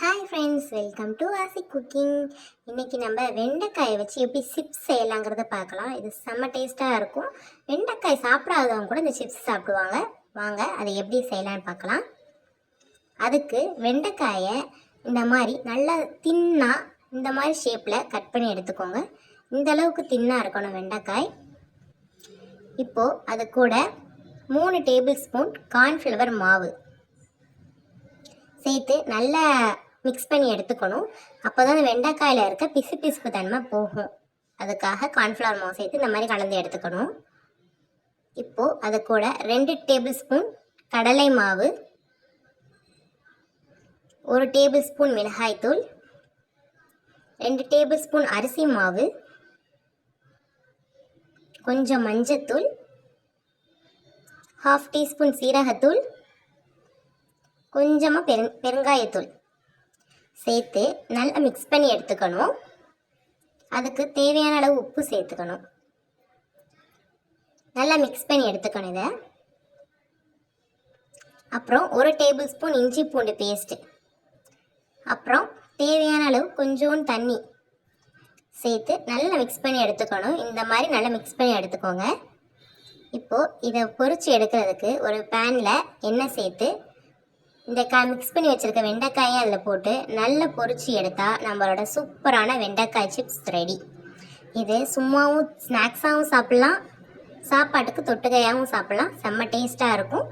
Hi friends welcome to Aasi cooking இன்னைக்கு நம்ம வெண்டைக்காயை வச்சு எப்படி சிப்ஸ் செய்யலாங்கிறத பார்க்கலாம். இது செம்ம டேஸ்ட்டாக இருக்கும். வெண்டைக்காய் சாப்பிடாதவங்க கூட இந்த சிப்ஸ் சாப்பிடுவாங்க. வாங்க அதை எப்படி செய்யலாம்னு பார்க்கலாம். அதுக்கு வெண்டைக்காயை இந்த மாதிரி நல்லா தின்னாக இந்த மாதிரி ஷேப்பில் கட் பண்ணி எடுத்துக்கோங்க. இந்த அளவுக்கு தின்னாக இருக்கணும் வெண்டைக்காய். இப்போது அது கூட மூணு டேபிள் ஸ்பூன் கார்ன்ஃப்ளவர் மாவு. சேர்த்து நல்லா மிக்ஸ் பண்ணி எடுத்துக்கணும். அப்போ தான் வெண்டைக்காயில் இருக்க பிசு பிசுப்பு தன்மை போகும். அதுக்காக கார்ன்ஃப்ளவர் மாவு சேர்த்து இந்த மாதிரி கலந்து எடுத்துக்கணும். இப்போது அது கூட ரெண்டு டேபிள் ஸ்பூன் கடலை மாவு ஒரு டேபிள் ஸ்பூன் மிளகாய்த்தூள் ரெண்டு டேபிள் ஸ்பூன் அரிசி மாவு கொஞ்சம் மஞ்சத்தூள் ஹாஃப் டீஸ்பூன் சீரகத்தூள் கொஞ்சமாக பெரு பெருங்காயத்தூள். சேர்த்து நல்லா மிக்ஸ் பண்ணி எடுத்துக்கணும். அதுக்கு தேவையான அளவு உப்பு சேர்த்துக்கணும். நல்லா மிக்ஸ் பண்ணி எடுத்துக்கணும் இதை. அப்புறம் ஒரு டேபிள் ஸ்பூன் இஞ்சி பூண்டு பேஸ்ட்டு அப்புறம் தேவையான அளவு கொஞ்சோண்டு தண்ணி சேர்த்து நல்லா மிக்ஸ் பண்ணி எடுத்துக்கணும். இந்த மாதிரி நல்லா மிக்ஸ் பண்ணி எடுத்துக்கோங்க. இப்போது இதை பொறிச்சு எடுக்கிறதுக்கு ஒரு பேனில் எண்ணெய் சேர்த்து இந்த கா மிக்ஸ் பண்ணி வச்சுருக்க வெண்டைக்காயை அதில் போட்டு நல்லா பொறிச்சு எடுத்தால் நம்மளோட சூப்பரான வெண்டைக்காய் சிப்ஸ் ரெடி இது சும்மாவும் ஸ்நாக்ஸாகவும் சாப்பிட்லாம். சாப்பாட்டுக்கு தொட்டுக்கையாகவும் சாப்பிட்லாம். செம்ம டேஸ்ட்டாக இருக்கும்.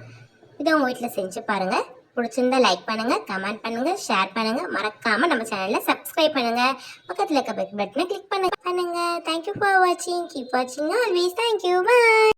இதை உங்கள் வீட்டில் செஞ்சு பாருங்கள் பிடிச்சிருந்தா லைக் பண்ணுங்கள் கமெண்ட் பண்ணுங்கள் ஷேர் பண்ணுங்கள் மறக்காமல் நம்ம சேனலில் சப்ஸ்கிரைப் பண்ணுங்கள் பக்கத்தில் இருக்க பெல் பட்டனை கிளிக் பண்ணுங்கள் பண்ணுங்கள் தேங்க்யூ ஃபார் வாட்சிங் கீப் வாட்சிங் ஆல்வேஸ் தேங்க்யூ பாய்